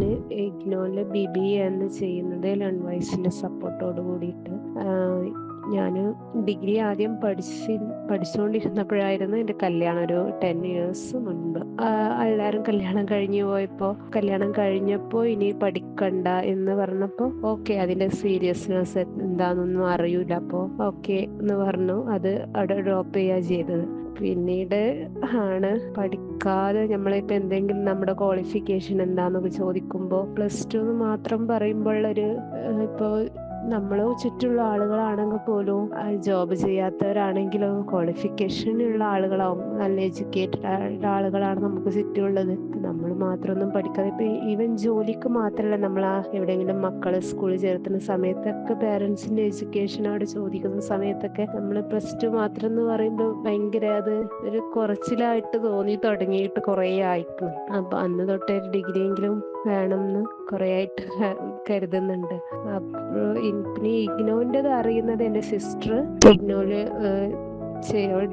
ഞാൻ ഇഗ്നോൽ B B A എന്ന് ചെയ്യുന്നത് ലേൺ വൈസിന്റെ സപ്പോർട്ടോട് കൂടിയിട്ട്. ഞാൻ ഡിഗ്രി ആദ്യം പഠിച്ച് പഠിച്ചുകൊണ്ടിരുന്നപ്പോഴായിരുന്നു എന്റെ കല്യാണം ഒരു ടെൻ ഇയേഴ്സ് മുൻപ്. എല്ലാവരും കല്യാണം കഴിഞ്ഞു പോയപ്പോൾ കല്യാണം കഴിഞ്ഞപ്പോൾ ഇനി പഠിക്കണ്ട എന്ന് പറഞ്ഞപ്പോൾ ഓക്കെ അതിന്റെ സീരിയസ്നെസ് എന്താണെന്നൊന്നും അറിയില്ല അപ്പോൾ ഓക്കെ എന്ന് പറഞ്ഞു. അത് അവിടെ ഡ്രോപ്പ് ചെയ്യുക ചെയ്തത്. പിന്നീട് ആണ് പഠിക്കാതെ നമ്മളിപ്പോൾ എന്തെങ്കിലും നമ്മുടെ ക്വാളിഫിക്കേഷൻ എന്താന്നൊക്കെ ചോദിക്കുമ്പോൾ പ്ലസ് ടു മാത്രം പറയുമ്പോഴൊരു ഇപ്പോൾ നമ്മൾ ചുറ്റുള്ള ആളുകളാണെങ്കിൽ പോലും ജോബ് ചെയ്യാത്തവരാണെങ്കിലും ക്വാളിഫിക്കേഷൻ ഉള്ള ആളുകളാവും. നല്ല എഡ്യൂക്കേറ്റഡ് ആളുകളാണ് നമുക്ക് ചുറ്റുമുള്ളത് നമ്മൾ മാത്രമൊന്നും പഠിക്കാതെ ഇപ്പം ഈവൻ ജോലിക്ക് മാത്രമല്ല നമ്മൾ ആ എവിടെയെങ്കിലും മക്കളെ സ്കൂളിൽ ചേർത്തുന്ന സമയത്തൊക്കെ പേരൻസിന്റെ അവിടെ ചോദിക്കുന്ന സമയത്തൊക്കെ നമ്മൾ പ്ലസ് ടു മാത്രം എന്ന് പറയുമ്പോൾ ഭയങ്കര അത് ഒരു കുറച്ചിലായിട്ട് തോന്നി തുടങ്ങിയിട്ട് കുറേ ആയിക്കും അപ്പം അന്ന് തൊട്ടേ ഡിഗ്രിയെങ്കിലും വേണമെന്ന് കുറേ ആയിട്ട് കരുതുന്നുണ്ട് പിന്നെ ഇഗ്നോന്റെത് അറിയുന്നത് എന്റെ സിസ്റ്റർ. ഇഗ്നോയിൽ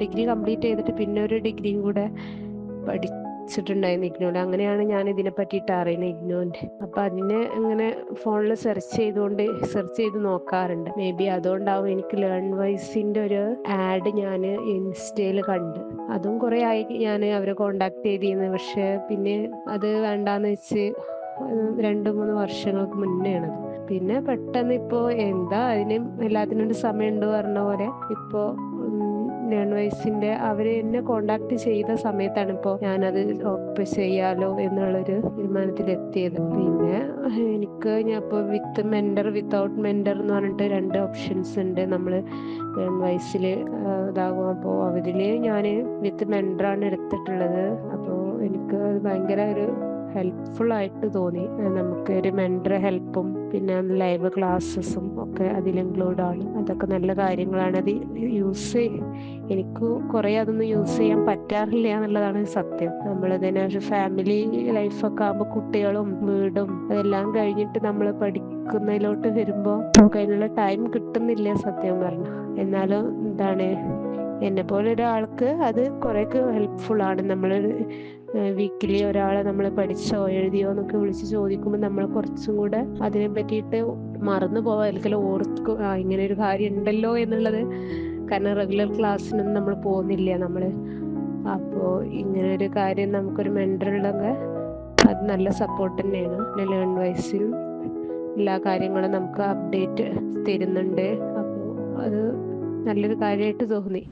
ഡിഗ്രി കംപ്ലീറ്റ് ചെയ്തിട്ട് പിന്നെ ഒരു ഡിഗ്രിയും കൂടെ പഠിച്ചിട്ടുണ്ടായിരുന്നു ഇഗ്നോയിൽ അങ്ങനെയാണ് ഞാൻ ഇതിനെ പറ്റിയിട്ട് അറിയുന്നത് ഇഗ്നോന്റെ അപ്പം അതിനെ ഇങ്ങനെ ഫോണിൽ സെർച്ച് ചെയ്തുകൊണ്ട് സെർച്ച് ചെയ്ത് നോക്കാറുണ്ട്. മേ ബി അതുകൊണ്ടാവും എനിക്ക് ലേൺ വൈസിന്റെ ഒരു ആഡ് ഞാൻ ഇൻസ്റ്റയിൽ കണ്ട്. അതും കുറേ ആയി ഞാൻ അവരെ കോണ്ടാക്ട് ചെയ്തിരുന്നു. പക്ഷേ പിന്നെ അത് വേണ്ടാന്ന് വെച്ച് രണ്ട് മൂന്ന് വർഷങ്ങൾക്ക് മുന്നെയാണത്. പിന്നെ പെട്ടെന്ന് ഇപ്പോൾ എന്താ അതിനും എല്ലാത്തിനും ഒരു സമയമുണ്ട് പറഞ്ഞ പോലെ ഇപ്പോ ലേൺ അവർ എന്നെ കോണ്ടാക്ട് ചെയ്ത സമയത്താണ് ഇപ്പോൾ ഞാനത് ഓപ്പ് ചെയ്യാലോ എന്നുള്ളൊരു തീരുമാനത്തിലെത്തിയത്. പിന്നെ എനിക്ക് ഞാൻ ഇപ്പോൾ വിത്ത് മെൻഡർ വിത്തൗട്ട് മെൻഡർ എന്ന് പറഞ്ഞിട്ട് രണ്ട് ഓപ്ഷൻസ് ഉണ്ട്. നമ്മൾ വൈസിൽ ഇതാകും. അപ്പോൾ അവരിൽ ഞാൻ വിത്ത് മെൻഡറാണ് എടുത്തിട്ടുള്ളത്. അപ്പോൾ എനിക്ക് അത് ഭയങ്കര ഒരു ഹെൽപ്ഫുൾ ആയിട്ട് തോന്നി. നമുക്ക് ഒരു മെന്റർ ഹെൽപ്പും പിന്നെ ലൈവ് ക്ലാസ്സസും ഒക്കെ അതിൽ ഇൻക്ലൂഡ് ആണ്. അതൊക്കെ നല്ല കാര്യങ്ങളാണ്. അത് യൂസ് എനിക്ക് കുറേ അതൊന്നും യൂസ് ചെയ്യാൻ പറ്റാറില്ല എന്നുള്ളതാണ് സത്യം. നമ്മളിതിനെ ഒരു ഫാമിലി ലൈഫൊക്കെ ആകുമ്പോൾ കുട്ടികളും വീടും അതെല്ലാം കഴിഞ്ഞിട്ട് നമ്മൾ പഠിക്കുന്നതിലോട്ട് വരുമ്പോൾ നമുക്ക് അതിനുള്ള ടൈം കിട്ടുന്നില്ല സത്യം പറഞ്ഞു. എന്നാലും എന്താണ് എന്നെ പോലെ ഒരാൾക്ക് അത് കുറേയൊക്കെ ഹെൽപ്ഫുൾ ആണ്. നമ്മൾ വീക്കിലി ഒരാളെ നമ്മൾ പഠിച്ചോ എഴുതിയോ എന്നൊക്കെ വിളിച്ച് ചോദിക്കുമ്പോൾ നമ്മൾ കുറച്ചും കൂടെ അതിനെ പറ്റിയിട്ട് മറന്നു പോവാ. അല്ലെങ്കിൽ ഓർക്കും ഇങ്ങനെ ഒരു കാര്യം ഉണ്ടല്ലോ എന്നുള്ളത്. കാരണം റെഗുലർ ക്ലാസ്സിനൊന്നും നമ്മൾ പോകുന്നില്ല നമ്മൾ അപ്പോൾ ഇങ്ങനെ ഒരു കാര്യം നമുക്കൊരു മെന്റർ ഉണ്ടെങ്കിൽ അത് നല്ല സപ്പോർട്ട് തന്നെയാണ്. ലേൺ വൈസിൽ എല്ലാ കാര്യങ്ങളും നമുക്ക് അപ്ഡേറ്റ് തരുന്നുണ്ട്. അപ്പോൾ അത് നല്ലൊരു കാര്യമായിട്ട് തോന്നി.